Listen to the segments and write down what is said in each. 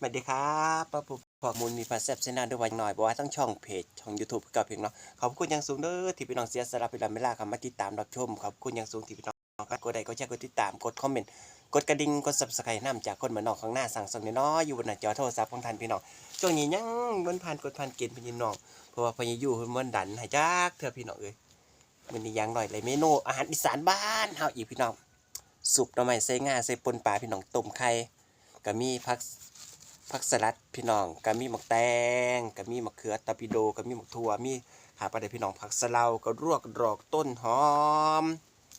สวัสดีครับป้าปุ๊บพอมูลมีพาแซบเซนาด้วยวันหน่อยบอกว่าทั้งช่องเพจช่อง YouTube กับเพียงเนาะขอบคุณอยังสูงเด้อที่พี่น้องเสียสละเวลาเวลาคำมาติดตามรับชมขอบคุณอยังสูงที่พี่น้องกดไลค์กดแชร์กดติดตามกดคอมเมนต์กดกระดิ่งกด Subscribe น้ำจากคนเหมือนนอกข้างหน้าสั่งส่งน้อยอยู่บนหน้าจอโทรศัพท์ของท่านพี่น้องช่วงนี้ยังมันผ่านกดผ่านเกณฑ์พี่น้องเพราะว่าพญายุมันดันหายจักเถอะพี่น้องเอ้ยมันนี่ยังหน่อยเลยเมนูอาหารอีสานบ้านเฮาอีกพี่น้องสุปหน่อไม้ใส่งาใส่ปนปลาพี่น้องต้มไข่ก็มีผัก ผักสลัดพี่น้องก็มีหมกแตงก็มีหมะเขือตาปิโดก็มีหมกถั่วมีหาปลาเดพี่น้องผักสะเลาก็รวกดอกต้นหอม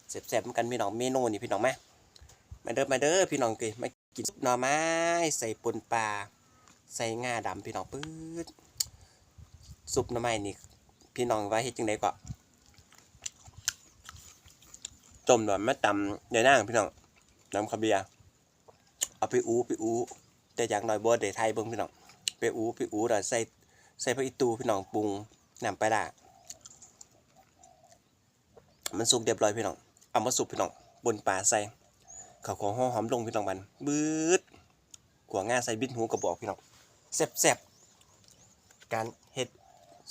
แซ่บๆเหมือนกันพี่น้องเมนูนี่พี่น้องไหมมาเด้อมาเด้อพี่น้องเกยมากินซุปหน่อไม้ใส่ปนปลาใส่งาดำพี่น้องปื๊ดซุปหน่อไม้นี่พี่น้องว่าเฮ็ดจังไดก็ต้มหน่อยมาตำในนางพี่น้องน้ำขาเบียเอาไปอู้ไปอู้ แต่อย่างน้อยบ่ได้ไทยเบิ่งพี่น้องไปอูไปอูแล้วใส่ใส่ผักอีตูพี่น้องปรุงน้ำปลาร้ามันสุกเรียบร้อยพี่น้องเอามาสุกพี่น้องบนปลาใส่ข้าวของหอมลงพี่น้องมันบืดกัวง่าใส่บิดหูกระบอกพี่น้องแซ่บๆการเฮ็ด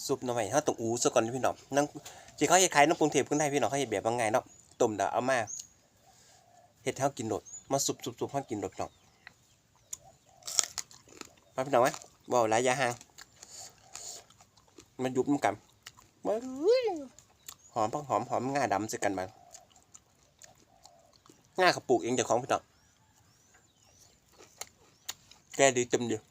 ซุปหน่อไม้เฮาต้องอูซะก่อนพี่น้องนั่งที่เขาเฮ็ดขายน้ำปรุงเทพกรุงไทยพี่น้องเขาเฮ็ดแบบว่าไงเนาะต้มแล้วเอามาเฮ็ดให้เฮากินโดดมาสุบๆๆเฮากินโดดพี่น้อง มาพี่น้องไหมบ่าวหลายยาห่างมันยุบมันกันมาหอมพังหอมหอมง่าดำส่กันมาง่าเขาปลูกเองจากของพี่น้องแกดีจมเดียว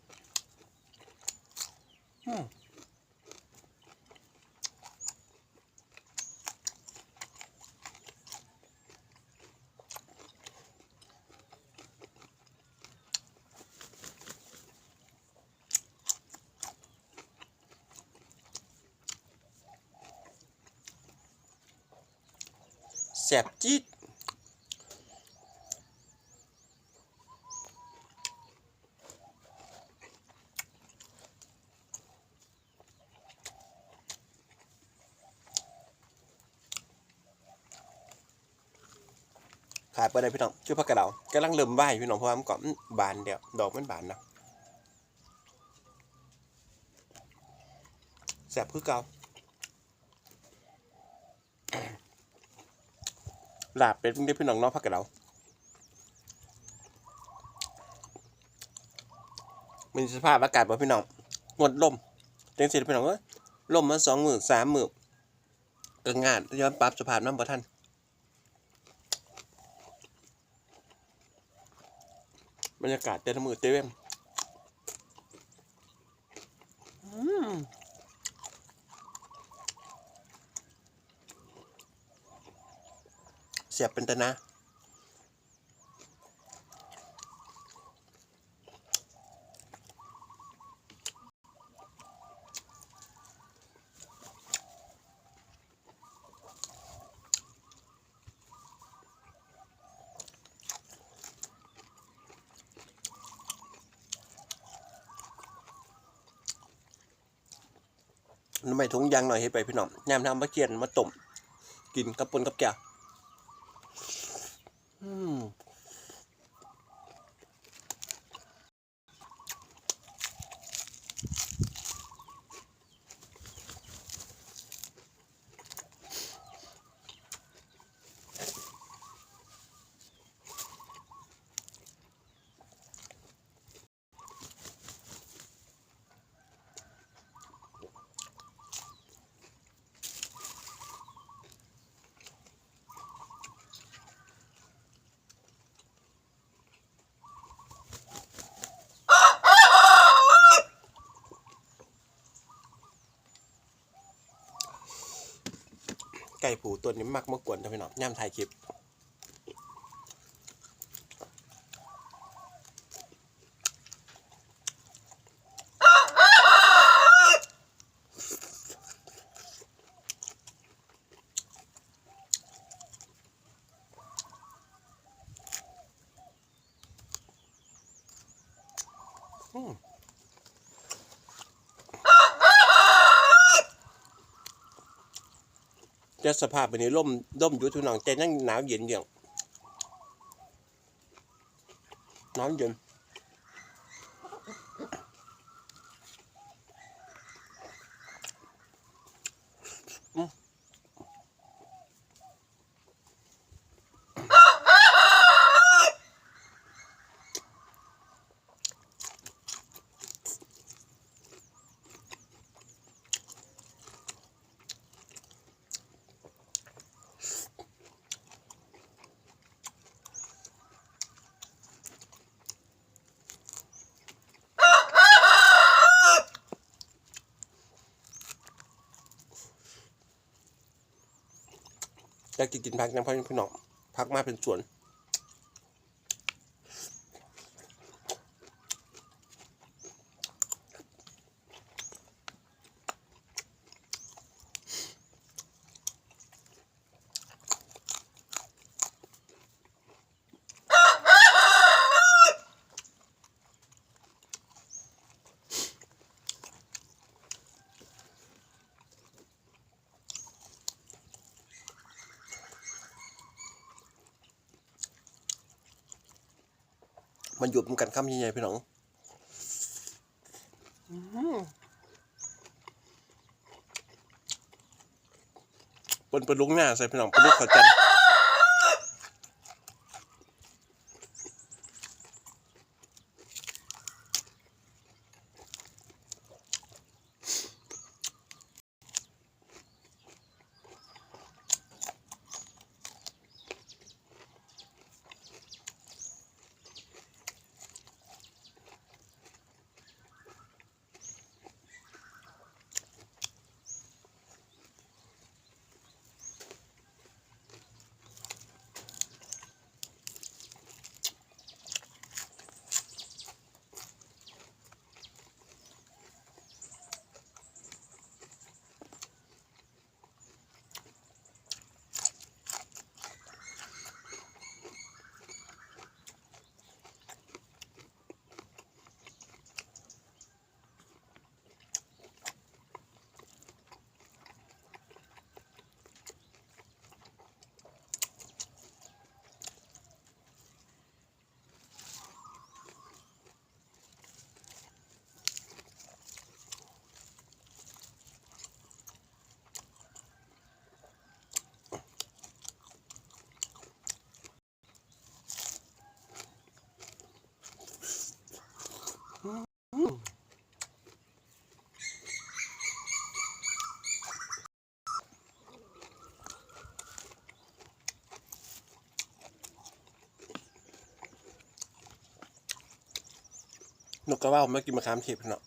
แสบจี๊ดขายไปได้พี่น้องชื่อพักกระเดากำลังเริ่มไหวพี่น้องเพราะว่ามันก่อนบานเดียวดอกมันบานนะแสบคือเก่า ลาบเป็ดนี่พี่น้องเน้องพักกับเรามันสภาพอากาศบ่พี่น้องงดลมเจังสิพี่น้องเอ้ยลมมาสองหมื่นสามหมื่นก็งานย้อนปรับสภาพน้ำบ่ท่านบรรยากาศเต็มมือเต็ม เสียบเป็นตะนะน้ำไม่ถุงยางหน่อยให้ไปพี่น้องยามทำมะเขียนมาต้มกินกับปนกับแก้ว อืม ไก่ผูตัวนี้มักมากวนนพี่น้องย่ำถ่ายคลิป อืม จะสภาพแบบนี้ร่มร่มอยู่ทุนองใจนั่งหนาวเย็นอย่างหนาวเย็น อยากจะกินพักนะพ่อพี่น้องพักมาเป็นสวน มันหยุดมันกันข้ามใหญ่ๆพี่น้องอื้อหือปนปลาลุงหน้าใส่พี่น้องปลาลุกเขาจันทร์ นกกระว่าผมมากินมะขามเทศพี่น้อ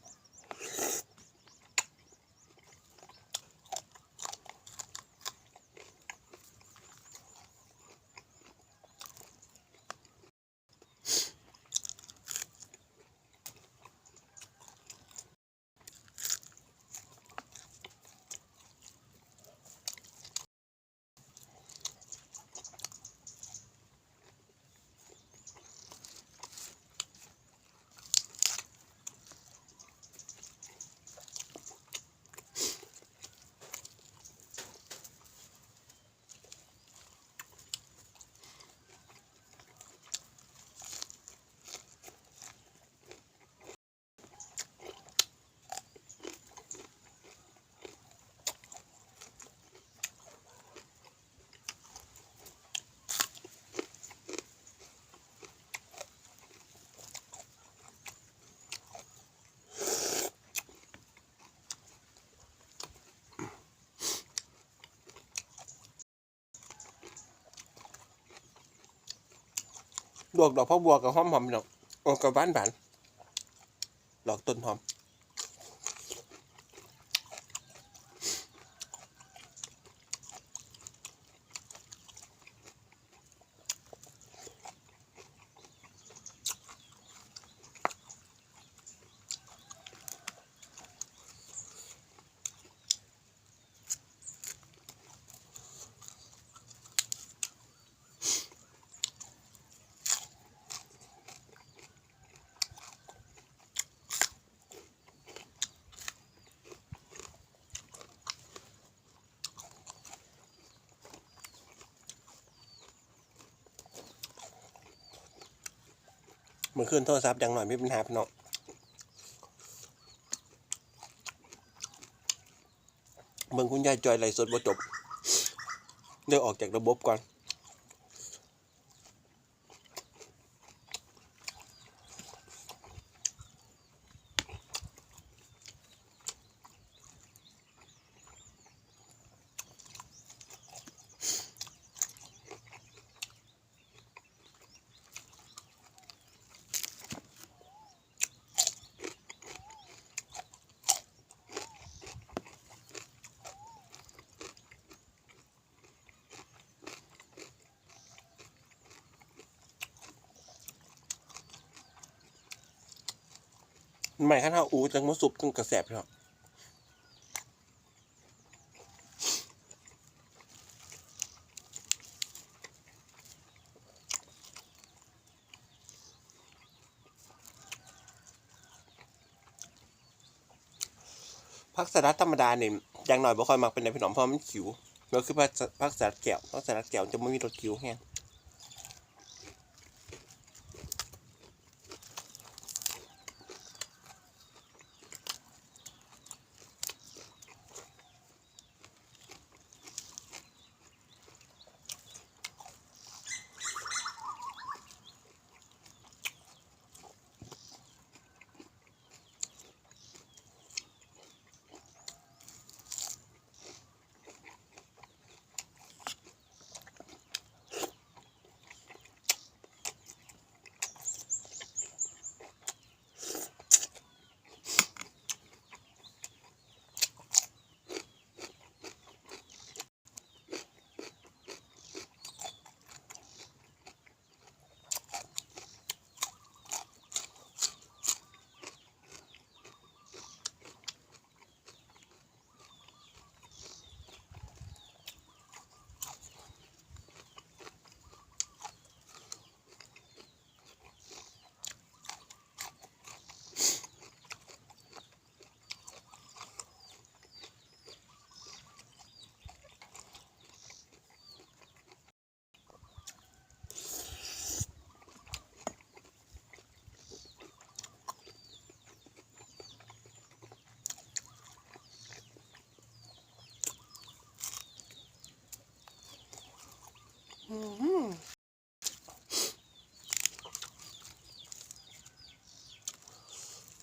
ดอกดอกพ่อบัวกับหอมหอมพี่น้องโอ้กับบ้านบานดอกต้นหอม มันขึ้นโทรศัพท์ดังหน่อยไม่เป็นหาพี่น้องเมืองคุณยายจอยไหลสดบ่จบเดี๋ยวออกจากระบบก่อน ใหม่ขั้นเฮาอูจังมะสุบจังกระแสบพี่น้อพักสลัดธรรมดาเนี่ยอย่างหน่อยบ่ค่อยมักเป็นในพี่น้องเพราะมันขิวแล้วคือพักพักสลัดแก้วพักสลัดแก้วจะไม่มีรสขิวแห้ง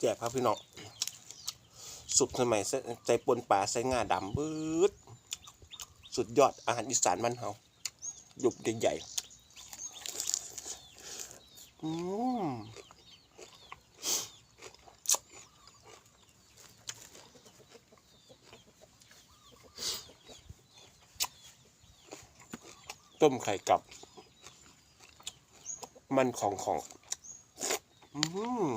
แจกครับพี่น้องสุดสมัยใส่ใจปนป่าใส่งาดำบืดสุดยอดอาหารอีสานบ้านเฮาหยุบใหญ่ๆอืมต้มไข่กับ มันของของ อืม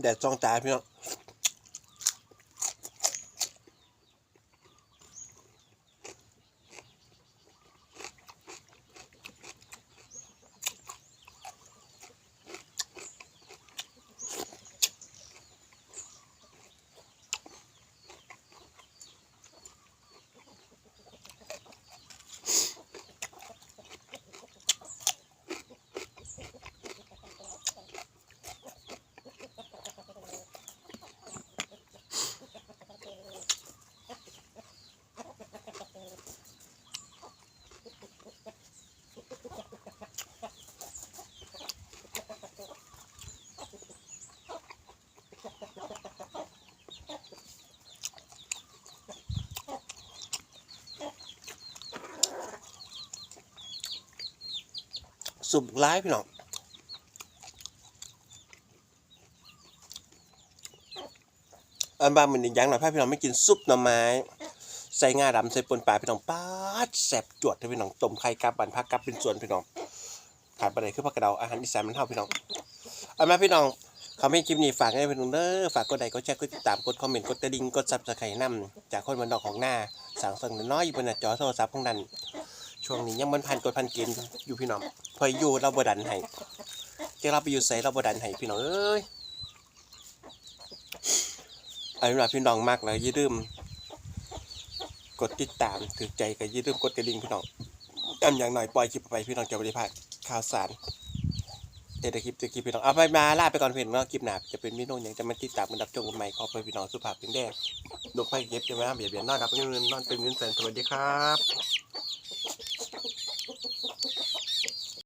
แดดจ้องตาพี่น้อง สุบร้ายพี่น้องอันบางมันนี่ยังหน่อยพี่น้องไม่กินซุปหน่อไม้ใส่งาดำใส่ปนปลาพี่น้องป๊าดแสบจวดถอะพี่น้องต้มไข่กับบันพักกับเป็นส่วนพี่น้องขาดไปเลยคือผักกระเดาอาหารอีสานมันเท่าพี่น้องเอามาพี่น้องเขาไม่คลิปนี้ฝากให้พี่น้องเด้อฝากกดไลค์กดแชร์กดติดตามกดคอมเมนต์กดกระดิ่งกดซับสไครต์นำจากคนบันดอกของหน้าสั่งสั่งน้อยอยู่บนหน้าจอโทรศัพท์ของนั้นช่วงนี้ยังมันพันกดพันเกณฑ์อยู่พี่น้อง พออยู่เราบดันให้จะเราไปอยู่ใส่เราบดันให้พี่น้องเอ้ยอันนี้พี่น้องมากเลยอย่าลืมกดติดตามถือใจก็อย่าลืมกดกระดิ่งพี่น้องจำอย่างหน่อยปล่อยคลิปไปพี่น้องจะบริพาดข่าวสารเดี๋ยวคลิปเดี๋ยวคลิปพี่น้องเอาไปมาลาไปก่อนเพื่อนเนาะคลิปหนาจะเป็นพี่น้องย่างจะมาติดตามกันดับชมกันใหม่ขอไปพี่น้องสุภาพเป็นแดงลูกไฟเก็บจะมาเบียดเบียนนอนรับเงินนอนเป็นเงินแสนสวัสดีครับ